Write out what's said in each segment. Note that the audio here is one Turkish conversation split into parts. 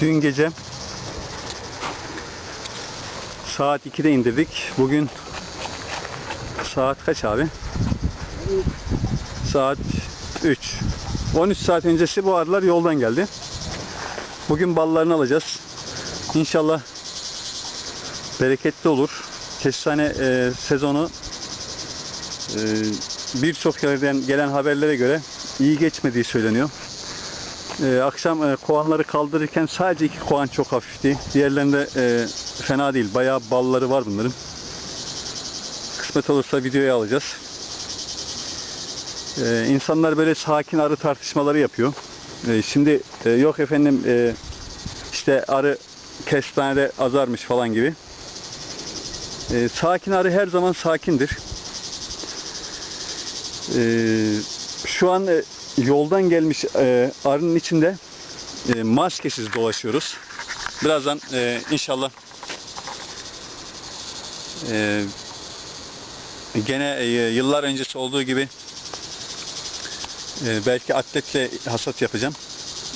Dün gece saat 2'de indirdik. Bugün saat kaç abi? Saat 3. 13 saat öncesi bu arılar yoldan geldi. Bugün ballarını alacağız. İnşallah bereketli olur. Kestane e, sezonu e, birçok yerden gelen haberlere göre iyi geçmediği söyleniyor. E, akşam e, kovanları kaldırırken sadece iki kovan çok hafifti. Diğerlerinde e, fena değil. Bayağı balları var bunların. Kısmet olursa videoya alacağız. E, insanlar böyle sakin arı tartışmaları yapıyor. E, şimdi e, yok efendim e, işte arı kestanede azarmış falan gibi. E, sakin arı her zaman sakindir. E, şu an e, yoldan gelmiş e, arının içinde e, maskesiz dolaşıyoruz. Birazdan e, inşallah e, gene e, yıllar öncesi olduğu gibi e, belki atletle hasat yapacağım.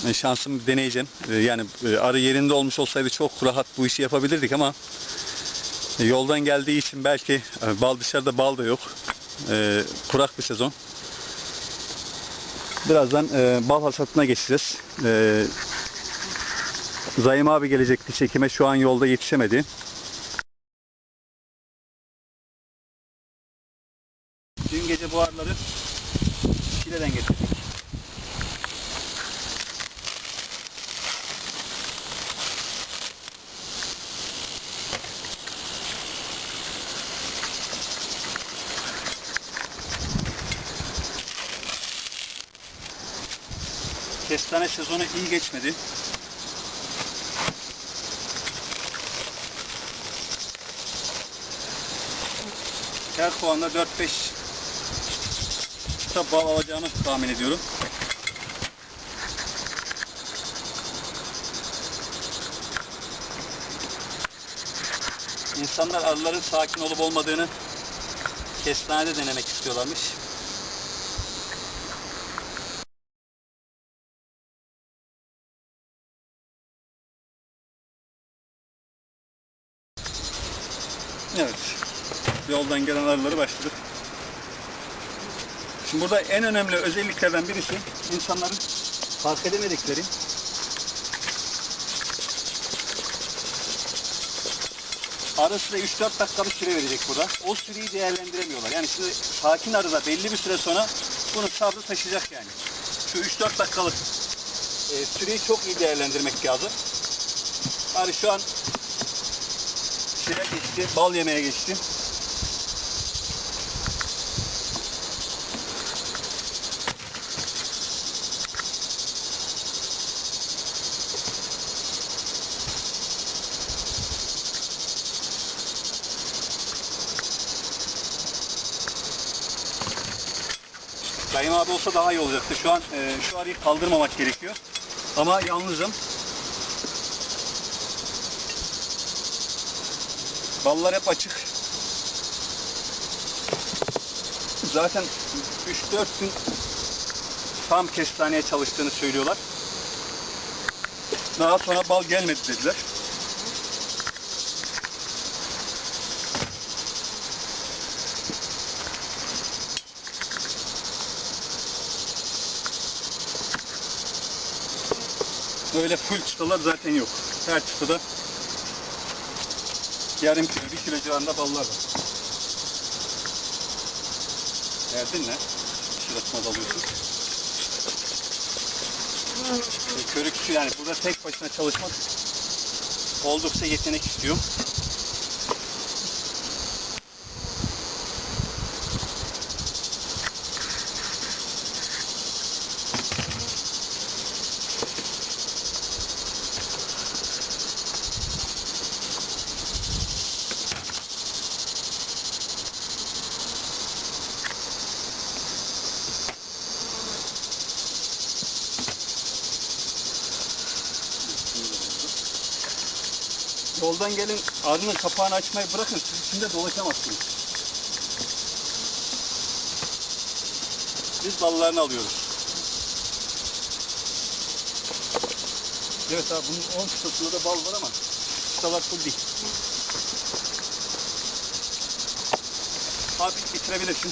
E, şansımı deneyeceğim. E, yani e, arı yerinde olmuş olsaydı çok rahat bu işi yapabilirdik ama e, yoldan geldiği için belki e, bal dışarıda bal da yok. E, kurak bir sezon. Birazdan e, bal hasatına geçeceğiz. E, Zayım abi gelecekti çekime. Şu an yolda yetişemedi. Dün gece bu arıları Şile'den getirdik. Kestane sezonu iyi geçmedi. Her puanda 4-5 çıta bal alacağını tahmin ediyorum. İnsanlar arıların sakin olup olmadığını kestanede denemek istiyorlarmış. Evet. Yoldan gelen arıları başladık. Şimdi burada en önemli özelliklerden birisi insanların fark edemedikleri ara sıra 3-4 dakikalık süre verecek burada. O süreyi değerlendiremiyorlar. Yani şimdi sakin arıda belli bir süre sonra bunu sabrı taşıyacak yani. Şu 3-4 dakikalık e, süreyi çok iyi değerlendirmek lazım. Arı şu an şeye bal yemeye geçti. Dayım abi olsa daha iyi olacaktı. Şu an e, şu arıyı kaldırmamak gerekiyor. Ama yalnızım. Ballar hep açık. Zaten 3-4 gün tam kestaneye çalıştığını söylüyorlar. Daha sonra bal gelmedi dediler. Böyle full çıtalar zaten yok. Her çıtada yarım kilo, bir kilo civarında ballar var. Derdin ne? Şırasına dalıyorsun. Körüksü yani burada tek başına çalışmak oldukça yetenek istiyor. Yoldan gelin arının kapağını açmayı bırakın içinde dolaşamazsınız. Biz ballarını alıyoruz. Evet abi bunun 10 kısasında da bal var ama kısalar full değil. Abi bitirebilirsin.